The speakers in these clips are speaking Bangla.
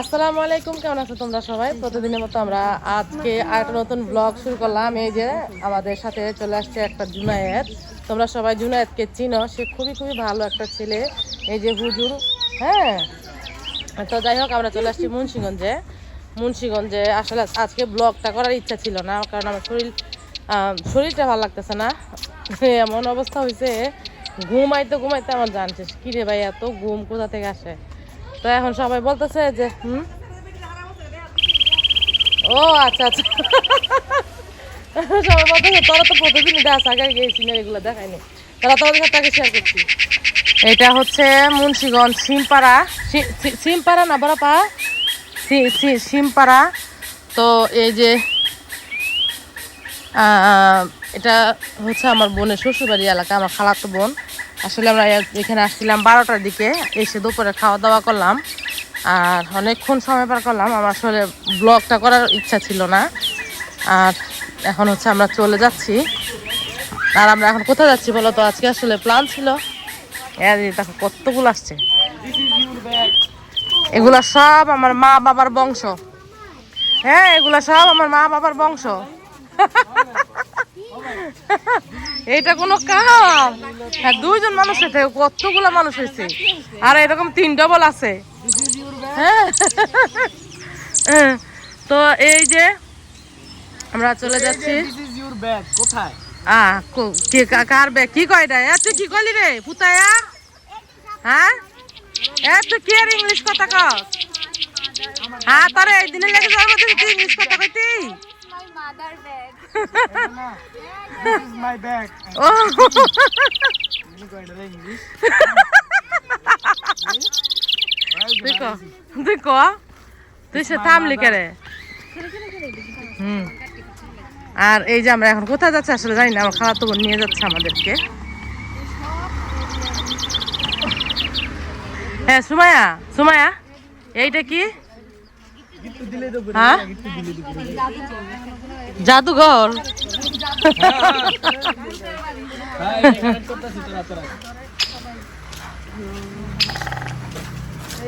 আসসালামু আলাইকুম, কেমন আছো তোমরা সবাই? প্রতিদিনের মতো আমরা আজকে আরেকটা নতুন ব্লগ শুরু করলাম। এই যে আমাদের সাথে চলে আসছে একটা জুনায়েদ। তোমরা সবাই জুনায়েদকে চিনো, সে খুবই খুবই ভালো একটা ছেলে। এই যে হুজুর হ্যাঁ? তো যাই হোক, আমরা চলে আসছি মুন্সিগঞ্জে। মুন্সিগঞ্জে আসলে আজকে ব্লগটা করার ইচ্ছা ছিল না, কারণ আমার শরীর শরীরটা ভালো লাগতেছে না। এমন অবস্থা হয়েছে ঘুমাইতে ঘুমাইতে আমার জানছিস কিরে ভাই, এত ঘুম কোথা থেকে আসে? তো এখন সবাই বলতেছে যে, হুম? ও আচ্ছা আচ্ছা। সবাই বলতেছে, তোরা তো প্রতিদিন দেখ আগে না এগুলো দেখায়নি। তারা তোমাদের সাথে আগে শেয়ার করছি। এটা হচ্ছে মুন্সিগঞ্জ সিমপাড়া সিমপাড়া না বড়পা সিমপাড়া তো এই যে এটা হচ্ছে আমার বোনের শ্বশুরবাড়ি এলাকা, আমার খালাতো বোন। আসলে আমরা এখানে আসছিলাম বারোটার দিকে, এসে দুপুরে খাওয়া দাওয়া করলাম। আর অনেকক্ষণ সময় পার করলাম, আমার আসলে ব্লগটা করার ইচ্ছা ছিল না। আর এখন হচ্ছে আমরা চলে যাচ্ছি। আর আমরা এখন কোথায় যাচ্ছি বলো তো? আজকে আসলে প্ল্যান ছিল। দেখো কতগুলো আসছে। এগুলা সব আমার মা বাবার বংশ। হ্যাঁ এগুলা সব আমার মা বাবার বংশ। এইটা কোনো কাম। হ্যাঁ দুইজন মানুষ থেকে কতগুলো মানুষ হয়েছে? আর এরকম তিন ডবল আছে। হ্যাঁ। হ্যাঁ। তো এই যে আমরা চলে যাচ্ছি. কোথায়? আহ কো- কে কা- কার বে কি কয় রে এ তুই কি কইলি রে পুতায়া? হ্যাঁ? এ তুই কি আর ইংলিশ কথা কস? হ্যাঁ তোরে এই দিনের লেগে দিবি তুই ইংলিশ কথা কইতি? Mother bag. This is my bag. কই এটা ইংলিশ? তুই ক তুই সে থামলি কে রে হুম আর এই যে আমরা এখন কোথায় যাচ্ছি আসলে জানি না আমার খালাতো বোন নিয়ে যাচ্ছে আমাদেরকে। হ্যাঁ সুমায়া সুমায়া এইটা কি? তো হ্যাঁ? জাদুঘর?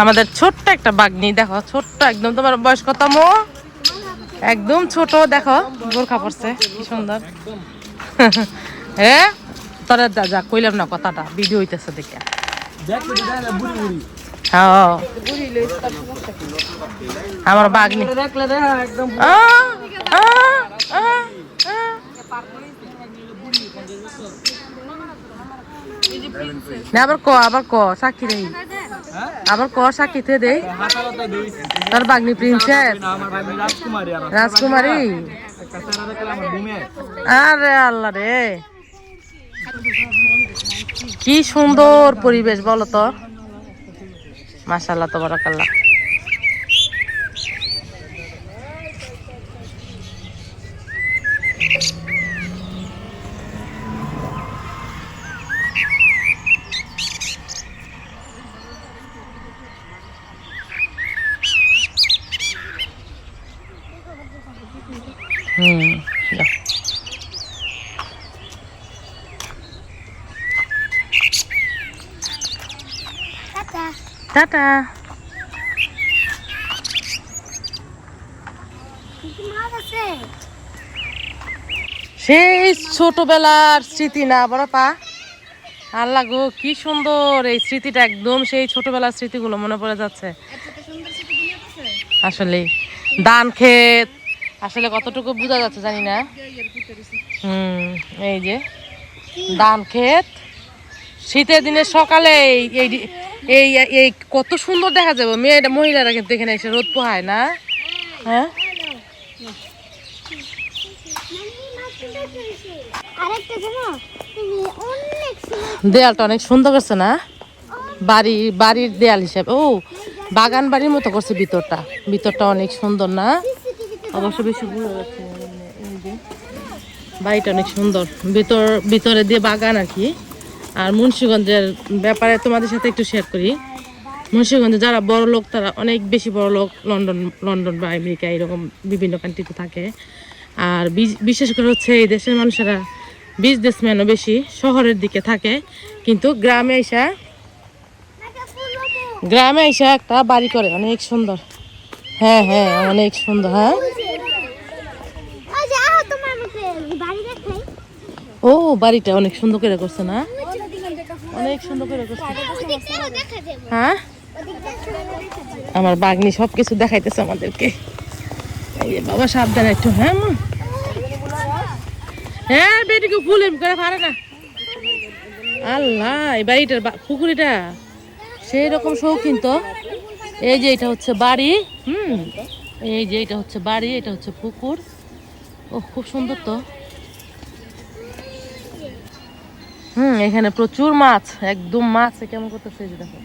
আমাদের ছোট্ট একটা বাগনি, দেখো, ছোট্ট একদম। তোমার বয়স কত একদম ছোট, দেখো বোরখা পড়ছে, কি সুন্দর। হ্যাঁ তোরা যা কইলাম না কথাটা ভিডিও হইতেছে দেখে। আমার বাগনি। আবার ক আবার ক, সাক্ষী দেই। আবার ক, সাক্ষী থে দেই। তোর বাগনি প্রিন্সেস রাজকুমারী। আর আল্লাহ রে। কি সুন্দর পরিবেশ, বলো তো। মাশাল্লাহ তো বরাকাল্লাহ হুম যাও। Tata. Tata সেই ছোটবেলার স্মৃতি না, বড় পা। আল্লাহ গো, কি সুন্দর এই স্মৃতিটা একদম সেই ছোটবেলার স্মৃতিগুলো মনে পড়ে যাচ্ছে। আসলে ধান ক্ষেত আসলে কতটুকু বোঝা যাচ্ছে জানি না। হুম, এই যে ধান ক্ষেত শীতের দিনে সকালে এই এই- এই, কত সুন্দর দেখা যাবে। মেয়েটা, মহিলারা কিন্তু এখানে এসে রোদ পোহায় না। হ্যাঁ? দেয়ালটা অনেক সুন্দর করছে না? বাড়ি, বাড়ির দেয়াল হিসাবে। ও, বাগান বাড়ির মতো করছে ভিতরটা। ভিতরটা অনেক সুন্দর না? অবশ্য বেশি যাচ্ছে। বাড়িটা অনেক সুন্দর। ভিতর, ভিতরে দিয়ে বাগান আর কি। আর মুন্সিগঞ্জের ব্যাপারে তোমাদের সাথে একটু শেয়ার করি। মুন্সিগঞ্জে যারা বড় লোক তারা অনেক বেশি বড় লোক লন্ডন লন্ডন বা আমেরিকা এরকম বিভিন্ন কান্ট্রিতে থাকে। আর বিশেষ করে হচ্ছে এই দেশের মানুষেরা বিজনেসম্যানও বেশি শহরের দিকে থাকে। কিন্তু গ্রামে এসে গ্রামে এসে একটা বাড়ি করে অনেক সুন্দর। হ্যাঁ হ্যাঁ অনেক সুন্দর হ্যাঁ। ও বাড়িটা অনেক সুন্দর করে করছে না? অনেক সুন্দর করে হ্যাঁ? আমার বাগনি সব কিছু দেখাইতেছে আমাদেরকে। বাবা, সাবধানে একটু হ্যাঁ? হ্যাঁ বেটিকে ফুল এম করে পারে না। আল্লাহ, এই বাড়িটার পুকুরিটা সেই রকম শৌখিন তো। এই যে এটা হচ্ছে বাড়ি, হুম? এই যে এটা হচ্ছে বাড়ি, এটা হচ্ছে পুকুর। ও খুব সুন্দর তো। হুম, এখানে প্রচুর মাছ, একদম মাছ কেমন করতেছে দেখো।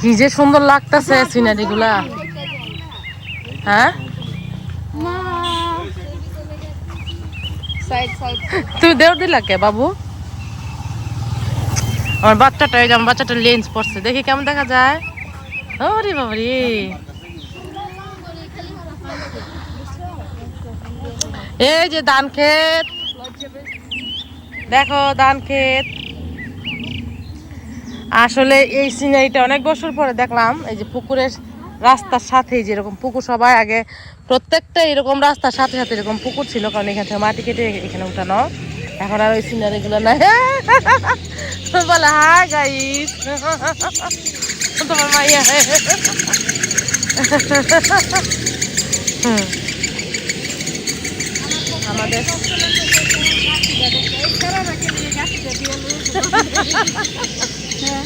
কি যে সুন্দর লাগতেছে সিনারি গুলা হ্যাঁ সাইড সাইড তুমি দেও দিলা কে, বাবু? আমার বাচ্চাটা, এই যে আমার বাচ্চাটা লেন্স পড়ছে দেখি কেমন দেখা যায়। ওরে বাবারে। এই যে ধান ক্ষেত দেখো ধান ক্ষেত আসলে এই সিনারিটা অনেক বছর পরে দেখলাম, এই যে পুকুরের রাস্তার সাথেই যেরকম পুকুর সবাই আগে প্রত্যেকটা এরকম রাস্তার সাথে সাথে এরকম পুকুর ছিল কারণ এখান থেকে মাটি কেটে এখানে উঠানো। এখন আর ওই সিনারি গুলো নাই। বলে হাই গাইস তোমার মাইয়া। আমাদের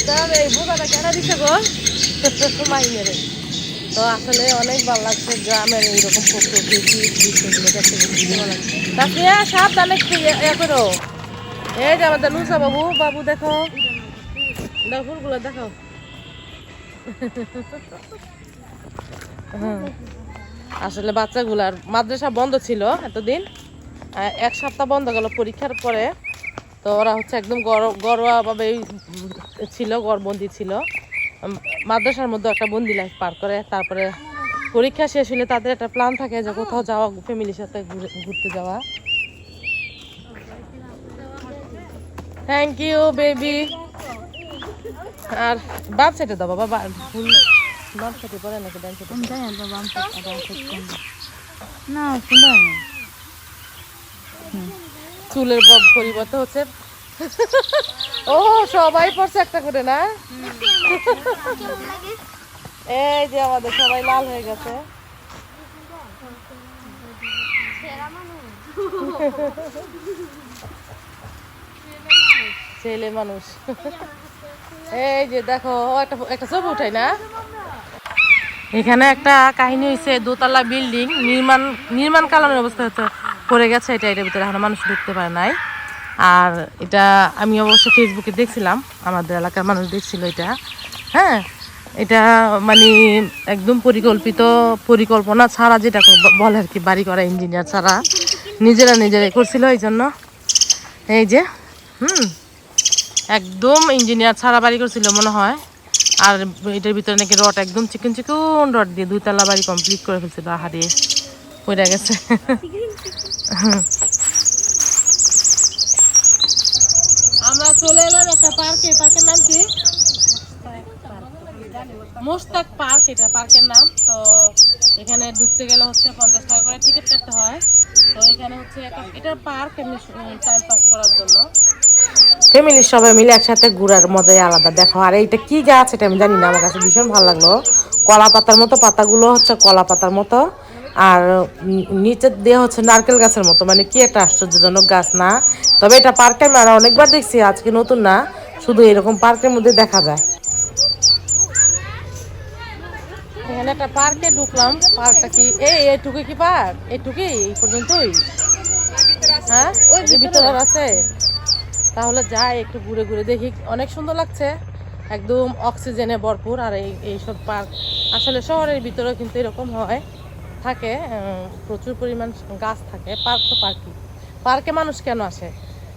তাহলে এই বোঝাটা কেন দিছে গো? মাইনেরে তো আসলে অনেক ভালো লাগছে গ্রামের এইরকম প্রকৃতি করো। এই যে আমাদের লুসা বাবু বাবু দেখো। ফুলগুলো দেখো। আসলে বাচ্চাগুলার মাদ্রাসা বন্ধ ছিল এতদিন। এক সপ্তাহ বন্ধ গেল পরীক্ষার পরে। তো ওরা হচ্ছে একদম গরোয়াভাবে ছিল গড়বন্দি ছিল। মাদ্রাসার মধ্যে একটা বন্দি লাইফ পার করে তারপরে পরীক্ষা শেষ হলে তাদের একটা প্ল্যান থাকে যে কোথাও যাওয়া ফ্যামিলির সাথে ঘুরতে যাওয়া। থ্যাংক ইউ বেবি আর বাপ সেটে দাও বাবা বা- ফুল বাপ সেটে পরে নাকি ডান সেটে না সুন্দর চুলের ব- পরিবর্তে হচ্ছে ও সবাই পড়ছে একটা করে না? এই যে আমাদের সবাই লাল হয়ে গেছে। ছেলে মানুষ। এই যে দেখো একটা একটা ছবি উঠাই না? এখানে একটা কাহিনী হয়েছে দোতলা বিল্ডিং নির্মাণ নির্মাণ কালামের অবস্থা হচ্ছে পড়ে গেছে এটা এটার ভিতরে এখন মানুষ ঢুকতে পারে নাই। আর এটা আমি অবশ্য ফেসবুকে দেখছিলাম, আমাদের এলাকার মানুষ দেখছিল এটা। হ্যাঁ এটা মানে একদম পরিকল্পিত পরিকল্পনা ছাড়া যেটা বলে আর কি, বাড়ি করা ইঞ্জিনিয়ার ছাড়া। নিজেরা নিজেরাই করছিল এই জন্য। এই যে, হুম, একদম ইঞ্জিনিয়ার ছাড়া বাড়ি করছিল মনে হয়। আর এটার ভিতরে নাকি রড একদম চিকন চিকন রড দিয়ে দুইতলা বাড়ি কমপ্লিট করে ফেলছিল হারিয়ে পড়ে গেছে। চলে এলাম একটা পার্কে। পার্কের নাম কি? মোস্তাক পার্ক, এটা পার্কের নাম। তো এখানে ঢুকতে গেলে হচ্ছে পঞ্চাশ টাকা করে টিকিট কাটতে হয়। তো এখানে হচ্ছে একটা- এটা পার্ক এমনি টাইম পাস করার জন্য। ফ্যামিলির সবাই মিলে একসাথে ঘোরার মজাই আলাদা। দেখো, আর এইটা কি গাছ এটা আমি জানি না, আমার কাছে ভীষণ ভালো লাগল। কলা পাতার মতো, পাতাগুলো হচ্ছে কলা পাতার মতো। আর নিচের দিয়ে হচ্ছে নারকেল গাছের মতো। মানে কি একটা আশ্চর্যজনক গাছ না? তবে এটা পার্কে আমি আর অনেকবার দেখছি আজকে নতুন না শুধু এরকম পার্কের মধ্যে দেখা যায়। এখানে একটা পার্কে ঢুকলাম পার্কটা কি? এই এইটুকু কি পার্ক এইটুকুই এই পর্যন্তই? হ্যাঁ? ওই যে ভিতরে আছে? তাহলে যাই একটু ঘুরে ঘুরে দেখি। অনেক সুন্দর লাগছে। একদম অক্সিজেনে ভরপুর আর এই এইসব পার্ক আসলে শহরের ভিতরেও কিন্তু এরকম হয়। থাকে প্রচুর পরিমাণ গাছ থাকে। পার্ক তো পার্কই পার্কে মানুষ কেন আসে?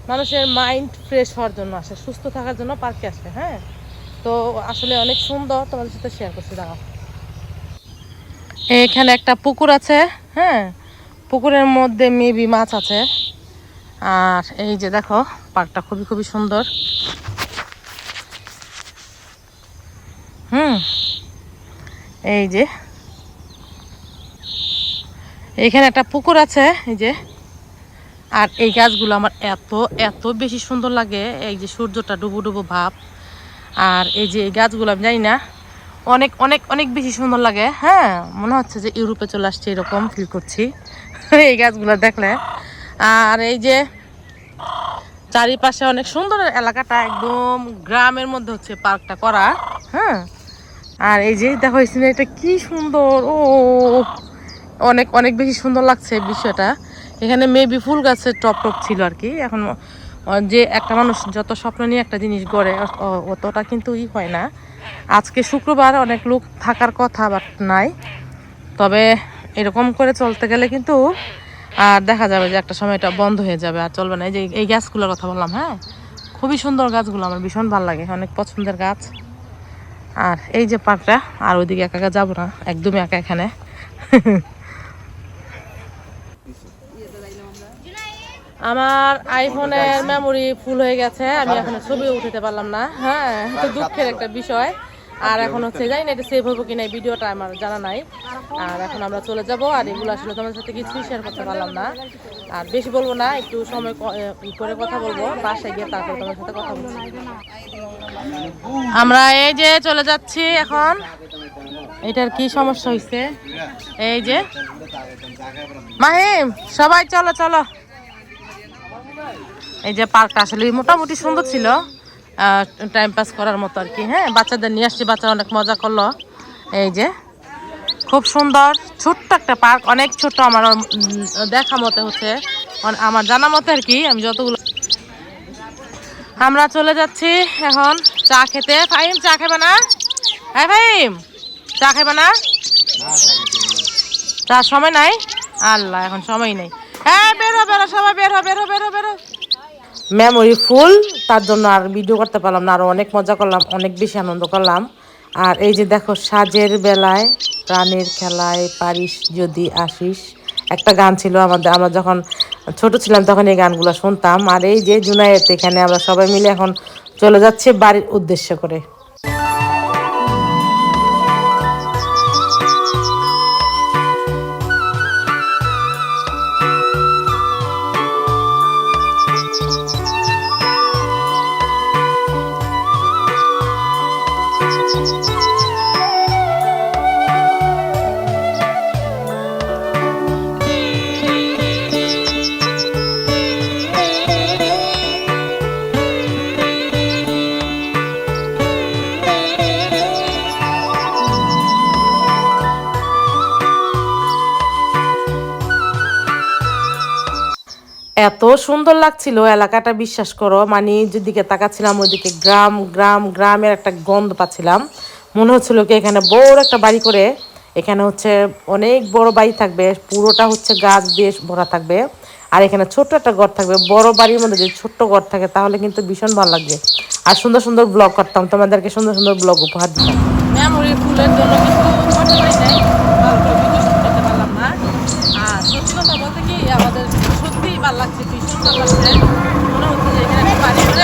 মানুষের মাইন্ড ফ্রেশ হওয়ার জন্য আসে, সুস্থ থাকার জন্য পার্কে আসে হ্যাঁ? তো আসলে অনেক সুন্দর, তোমাদের সাথে শেয়ার করছি, দাঁড়াও। এখানে একটা পুকুর আছে হ্যাঁ? পুকুরের মধ্যে মেবি মাছ আছে। আর এই যে দেখো পার্কটা খুবই খুবই সুন্দর। হুম? এই যে। এইখানে একটা পুকুর আছে, এই যে। আর এই গাছগুলো আমার এত এত বেশি সুন্দর লাগে, এই যে সূর্যটা ডুবো ডুবো ভাব। আর এই যে এই গাছগুলো আমি জানি না, অনেক অনেক অনেক বেশি সুন্দর লাগে। হ্যাঁ মনে হচ্ছে যে ইউরোপে চলে আসছে এরকম ফিল করছি। এই গাছগুলো দেখলে। আর এই যে চারিপাশে অনেক সুন্দর এলাকাটা, একদম গ্রামের মধ্যে হচ্ছে পার্কটা করা। হ্যাঁ আর এই যে দেখো সিনারিটা কি সুন্দর। ও, অনেক অনেক বেশি সুন্দর লাগছে বিষয়টা। এখানে মেবি ফুল গাছের টপ টপ ছিল আর কি। এখন যে একটা মানুষ যত স্বপ্ন নিয়ে একটা জিনিস গড়ে অতটা কিন্তু ই হয় না। আজকে শুক্রবার অনেক লোক থাকার কথা বাট নাই। তবে এরকম করে চলতে গেলে কিন্তু আর দেখা যাবে যে একটা সময় এটা বন্ধ হয়ে যাবে আর চলবে না। এই যে এই গাছগুলোর কথা বললাম হ্যাঁ? খুবই সুন্দর গাছগুলো আমার, ভীষণ ভালো লাগে। অনেক পছন্দের গাছ। আর এই যে পার্কটা আর ওইদিকে একা একা যাব না, একদমই একা এখানে। আমার আইফোনের মেমোরি ফুল হয়ে গেছে, আমি এখন ছবি উঠাতে পারলাম না। হ্যাঁ তো দুঃখের একটা বিষয়। আর এখন হচ্ছে যাই না এটা সেভ হব কিনা, এই ভিডিওটা আমার জানা নাই। আর এখন আমরা চলে যাব, আর এগুলো আসলে তোমাদের সাথে কিছুই শেয়ার করতে পারলাম না। আর বেশি বলব না, একটু সময় করে কথা বলব, বাসায় গিয়ে তারপর তোমার সাথে কথা বলছি। আমরা এই যে চলে যাচ্ছি এখন। এটার কি সমস্যা হয়েছে এই যে। মাহিম, সবাই চলো চলো। এই যে পার্কটা আসলে মোটামুটি সুন্দর ছিল। টাইম পাস করার মতো আর কি হ্যাঁ? বাচ্চাদের নিয়ে আসছি, বাচ্চারা অনেক মজা করল। এই যে, খুব সুন্দর, ছোট্ট একটা পার্ক, অনেক ছোট আমার দেখা মতে হচ্ছে। আমার জানা মতে আর কি, আমি যতগুলো আমরা চলে যাচ্ছি এখন চা খেতে। ফাহিম, চা খাবে না? হ্যাঁ ফাহিম? চা খাবে না? চা সময় নাই? আল্লাহ, এখন সময় নেই। হ্যাঁ বেরো বেরো সবাই বেরো বেরো বেরো বের মেমোরি ফুল তার জন্য আর ভিডিও করতে পারলাম না আরও অনেক মজা করলাম, অনেক বেশি আনন্দ করলাম। আর এই যে দেখো, সাজের বেলায় প্রাণের খেলায় পারিস যদি আসিস। একটা গান ছিল আমাদের, আমরা যখন ছোট ছিলাম তখন এই গানগুলো শুনতাম। আর এই যে জুনায়েত এখানে, আমরা সবাই মিলে এখন চলে যাচ্ছে বাড়ির উদ্দেশ্য করে। এত সুন্দর লাগছিল, এলাকাটা বিশ্বাস করো। মানে যেদিকে তাকাচ্ছিলাম, ওইদিকে গ্রাম গ্রাম, গ্রামের একটা গন্ধ পাচ্ছিলাম। মনে হচ্ছিল কি এখানে বড় একটা বাড়ি করে, এখানে হচ্ছে অনেক বড় বাড়ি থাকবে, পুরোটা হচ্ছে গাছ দিয়ে ভরা থাকবে, আর এখানে ছোট্ট একটা ঘর থাকবে। বড় বাড়ির মধ্যে যদি ছোট্ট ঘর থাকে, তাহলে কিন্তু ভীষণ ভালো লাগবে। আর সুন্দর সুন্দর ব্লগ করতাম, তোমাদেরকে সুন্দর সুন্দর ব্লগ উপহার দিতাম। মেমোরি ফুলের জন্য কিন্তু সত্যিই ভালো লাগছে ভীষণ ভালো লাগছে মনে হচ্ছে যে এখানে একটা